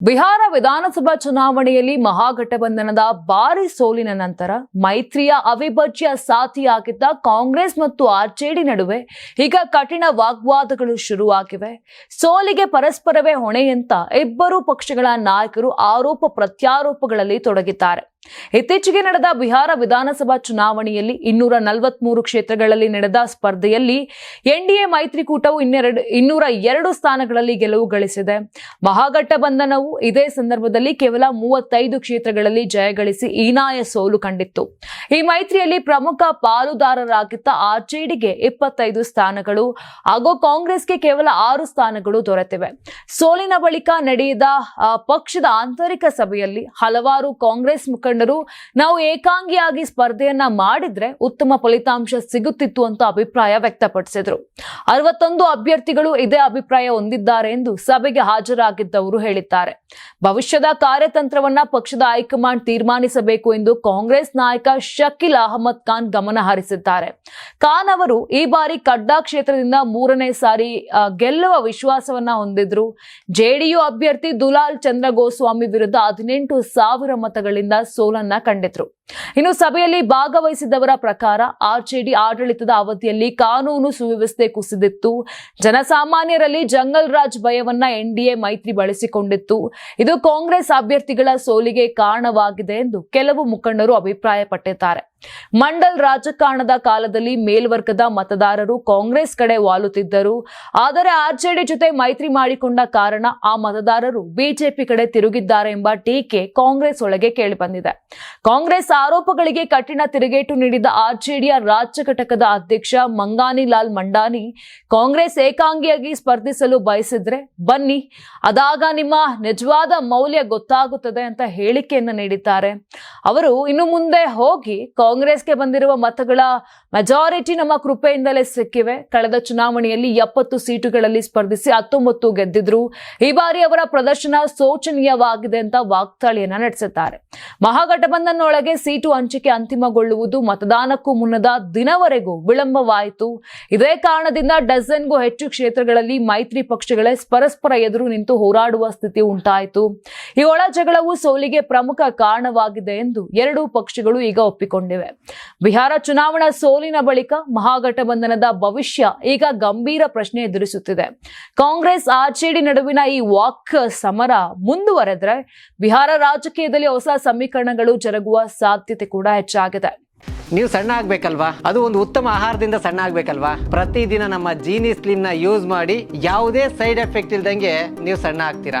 ಬಿಹಾರ ವಿಧಾನಸಭಾ ಚುನಾವಣೆಯಲ್ಲಿ ಮಹಾಗಠಬಂಧನದ ಭಾರಿ ಸೋಲಿನ ನಂತರ ಮೈತ್ರಿಯ ಅವಿಭಜ್ಯ ಸಾಥಿಯಾಗಿದ್ದ ಕಾಂಗ್ರೆಸ್ ಮತ್ತು ಆರ್ಜೆಡಿ ನಡುವೆ ಈಗ ಕಠಿಣ ವಾಗ್ವಾದಗಳು ಶುರುವಾಗಿವೆ. ಸೋಲಿಗೆ ಪರಸ್ಪರವೇ ಹೊಣೆಯಂತ ಇಬ್ಬರೂ ಪಕ್ಷಗಳ ನಾಯಕರು ಆರೋಪ ಪ್ರತ್ಯಾರೋಪಗಳಲ್ಲಿ ತೊಡಗಿದ್ದಾರೆ. ಇತ್ತೀಚೆಗೆ ನಡೆದ ಬಿಹಾರ ವಿಧಾನಸಭಾ ಚುನಾವಣೆಯಲ್ಲಿ ಇನ್ನೂರ ನಲವತ್ಮೂರು ಕ್ಷೇತ್ರಗಳಲ್ಲಿ ನಡೆದ ಸ್ಪರ್ಧೆಯಲ್ಲಿ ಎನ್ಡಿಎ ಮೈತ್ರಿಕೂಟವು ಇನ್ನೆರಡು, ಇನ್ನೂರ ಎರಡು ಸ್ಥಾನಗಳಲ್ಲಿ ಗೆಲುವು ಗಳಿಸಿದೆ. ಮಹಾಗಠಬಂಧನವು ಇದೇ ಸಂದರ್ಭದಲ್ಲಿ ಕೇವಲ ಮೂವತ್ತೈದು ಕ್ಷೇತ್ರಗಳಲ್ಲಿ ಜಯಗಳಿಸಿ ಹೀನಾಯ ಸೋಲು ಕಂಡಿತ್ತು. ಈ ಮೈತ್ರಿಯಲ್ಲಿ ಪ್ರಮುಖ ಪಾಲುದಾರರಾಗಿದ್ದ ಆರ್ಜೆಡಿಗೆ ಇಪ್ಪತ್ತೈದು ಸ್ಥಾನಗಳು, ಹಾಗೂ ಕಾಂಗ್ರೆಸ್ಗೆ ಕೇವಲ ಆರು ಸ್ಥಾನಗಳು ದೊರೆತಿವೆ. ಸೋಲಿನ ಬಳಿಕ ನಡೆಯದ ಪಕ್ಷದ ಆಂತರಿಕ ಸಭೆಯಲ್ಲಿ ಹಲವಾರು ಕಾಂಗ್ರೆಸ್ ಮುಖಂಡರು, ನಾವು ಏಕಾಂಗಿಯಾಗಿ ಸ್ಪರ್ಧೆಯನ್ನ ಮಾಡಿದ್ರೆ ಉತ್ತಮ ಫಲಿತಾಂಶ ಸಿಗುತ್ತಿತ್ತು ಅಂತ ಅಭಿಪ್ರಾಯ ವ್ಯಕ್ತಪಡಿಸಿದ್ರು. ಅರವತ್ತೊಂದು ಅಭ್ಯರ್ಥಿಗಳು ಇದೇ ಅಭಿಪ್ರಾಯ ಹೊಂದಿದ್ದಾರೆ ಎಂದು ಸಭೆಗೆ ಹಾಜರಾಗಿದ್ದವರು ಹೇಳಿದ್ದಾರೆ. ಭವಿಷ್ಯದ ಕಾರ್ಯತಂತ್ರವನ್ನ ಪಕ್ಷದ ಹೈಕಮಾಂಡ್ ತೀರ್ಮಾನಿಸಬೇಕು ಎಂದು ಕಾಂಗ್ರೆಸ್ ನಾಯಕ ಶಕೀಲ್ ಅಹಮದ್ ಖಾನ್ ಗಮನ ಹರಿಸಿದ್ದಾರೆ. ಖಾನ್ ಅವರು ಈ ಬಾರಿ ಕಡ್ಡಾ ಕ್ಷೇತ್ರದಿಂದ ಮೂರನೇ ಸಾರಿ ಗೆಲ್ಲುವ ವಿಶ್ವಾಸವನ್ನ ಹೊಂದಿದ್ರು. ಜೆಡಿಯು ಅಭ್ಯರ್ಥಿ ದುಲಾಲ್ ಚಂದ್ರ ಗೋಸ್ವಾಮಿ ವಿರುದ್ಧ ಹದಿನೆಂಟು ಸಾವಿರ ಮತಗಳಿಂದ ಸೋಲನ್ನ ಕಂಡಿದ್ರು. ಇನ್ನು ಸಭೆಯಲ್ಲಿ ಭಾಗವಹಿಸಿದವರ ಪ್ರಕಾರ ಆರ್ಜೆಡಿ ಆಡಳಿತದ ಅವಧಿಯಲ್ಲಿ ಕಾನೂನು ಸುವ್ಯವಸ್ಥೆ ಕುಸಿದಿತ್ತು. ಜನಸಾಮಾನ್ಯರಲ್ಲಿ ಜಂಗಲ್ ರಾಜ್ ಭಯವನ್ನ ಎನ್ಡಿಎ ಮೈತ್ರಿ ಬಳಸಿಕೊಂಡಿತ್ತು. ಇದು ಕಾಂಗ್ರೆಸ್ ಅಭ್ಯರ್ಥಿಗಳ ಸೋಲಿಗೆ ಕಾರಣವಾಗಿದೆ ಎಂದು ಕೆಲವು ಮುಖಂಡರು ಅಭಿಪ್ರಾಯಪಟ್ಟಿದ್ದಾರೆ. ಮಂಡಲ್ ರಾಜಕಾರಣದ ಕಾಲದಲ್ಲಿ ಮೇಲ್ವರ್ಗದ ಮತದಾರರು ಕಾಂಗ್ರೆಸ್ ಕಡೆ ವಾಲುತ್ತಿದ್ದರು. ಆದರೆ ಆರ್ಜೆಡಿ ಜೊತೆ ಮೈತ್ರಿ ಮಾಡಿಕೊಂಡ ಕಾರಣ ಆ ಮತದಾರರು ಬಿಜೆಪಿ ಕಡೆ ತಿರುಗಿದ್ದಾರೆ ಎಂಬ ಟೀಕೆ ಕಾಂಗ್ರೆಸ್ ಒಳಗೆ ಕೇಳಿಬಂದಿದೆ. ಕಾಂಗ್ರೆಸ್ ಆರೋಪಗಳಿಗೆ ಕಠಿಣ ತಿರುಗೇಟು ನೀಡಿದ ಆರ್ಜೆಡಿಯ ರಾಜ್ಯ ಘಟಕದ ಅಧ್ಯಕ್ಷ ಮಂಗಾನಿ ಲಾಲ್ ಮಂಡಾನಿ, ಕಾಂಗ್ರೆಸ್ ಏಕಾಂಗಿಯಾಗಿ ಸ್ಪರ್ಧಿಸಲು ಬಯಸಿದ್ರೆ ಬನ್ನಿ, ಅದಾಗ ನಿಮ್ಮ ನಿಜವಾದ ಮೌಲ್ಯ ಗೊತ್ತಾಗುತ್ತದೆ ಅಂತ ಹೇಳಿಕೆಯನ್ನು ನೀಡಿದ್ದಾರೆ. ಅವರು ಇನ್ನು ಮುಂದೆ ಹೋಗಿ ಕಾಂಗ್ರೆಸ್ಗೆ ಬಂದಿರುವ ಮತಗಳ ಮೆಜಾರಿಟಿ ನಮ್ಮ ಕೃಪೆಯಿಂದಲೇ ಸಿಕ್ಕಿವೆ. ಕಳೆದ ಚುನಾವಣೆಯಲ್ಲಿ ಎಪ್ಪತ್ತು ಸೀಟುಗಳಲ್ಲಿ ಸ್ಪರ್ಧಿಸಿ ಹತ್ತೊಂಬತ್ತು ಗೆದ್ದಿದ್ರು. ಈ ಬಾರಿ ಅವರ ಪ್ರದರ್ಶನ ಶೋಚನೀಯವಾಗಿದೆ ಅಂತ ವಾಗ್ದಾಳಿಯನ್ನ ನಡೆಸುತ್ತಾರೆ ಮಹಾಗಠಬಂಧನ್ ಒಳಗೆ ಸೀಟು ಹಂಚಿಕೆ ಅಂತಿಮಗೊಳ್ಳುವುದು ಮತದಾನಕ್ಕೂ ಮುನ್ನದ ದಿನವರೆಗೂ ವಿಳಂಬವಾಯಿತು. ಇದೇ ಕಾರಣದಿಂದ ಡಜನ್ಗೂ ಹೆಚ್ಚು ಕ್ಷೇತ್ರಗಳಲ್ಲಿ ಮೈತ್ರಿ ಪಕ್ಷಗಳೇ ಪರಸ್ಪರ ಎದುರು ನಿಂತು ಹೋರಾಡುವ ಸ್ಥಿತಿ ಉಂಟಾಯಿತು. ಈ ಒಳ ಜಗಳವು ಸೋಲಿಗೆ ಪ್ರಮುಖ ಕಾರಣವಾಗಿದೆ ಎಂದು ಎರಡೂ ಪಕ್ಷಗಳು ಈಗ ಒಪ್ಪಿಕೊಂಡಿವೆ. ಬಿಹಾರ ಚುನಾವಣಾ ಸೋಲಿನ ಬಳಿಕ ಮಹಾಗಠಬಂಧನದ ಭವಿಷ್ಯ ಈಗ ಗಂಭೀರ ಪ್ರಶ್ನೆ ಎದುರಿಸುತ್ತಿದೆ. ಕಾಂಗ್ರೆಸ್ ಆರ್ಜೆಡಿ ನಡುವಿನ ಈ ವಾಕ್ ಸಮರ ಮುಂದುವರೆದ್ರೆ ಬಿಹಾರ ರಾಜಕೀಯದಲ್ಲಿ ಹೊಸ ಸಮೀಕರಣಗಳು ಜರುಗುವ ಸಾಧ್ಯತೆ ಕೂಡ ಹೆಚ್ಚಾಗಿದೆ. ನೀವು ಸಣ್ಣ ಆಗ್ಬೇಕಲ್ವಾ? ಅದು ಒಂದು ಉತ್ತಮ ಆಹಾರದಿಂದ ಸಣ್ಣ ಆಗ್ಬೇಕಲ್ವಾ? ಪ್ರತಿದಿನ ನಮ್ಮ ಜೀನಿ ಸ್ಲಿಮ್ನ ಯೂಸ್ ಮಾಡಿ ಯಾವುದೇ ಸೈಡ್ ಎಫೆಕ್ಟ್ ಇಲ್ದಂಗೆ ನೀವು ಸಣ್ಣ ಆಗ್ತೀರಾ?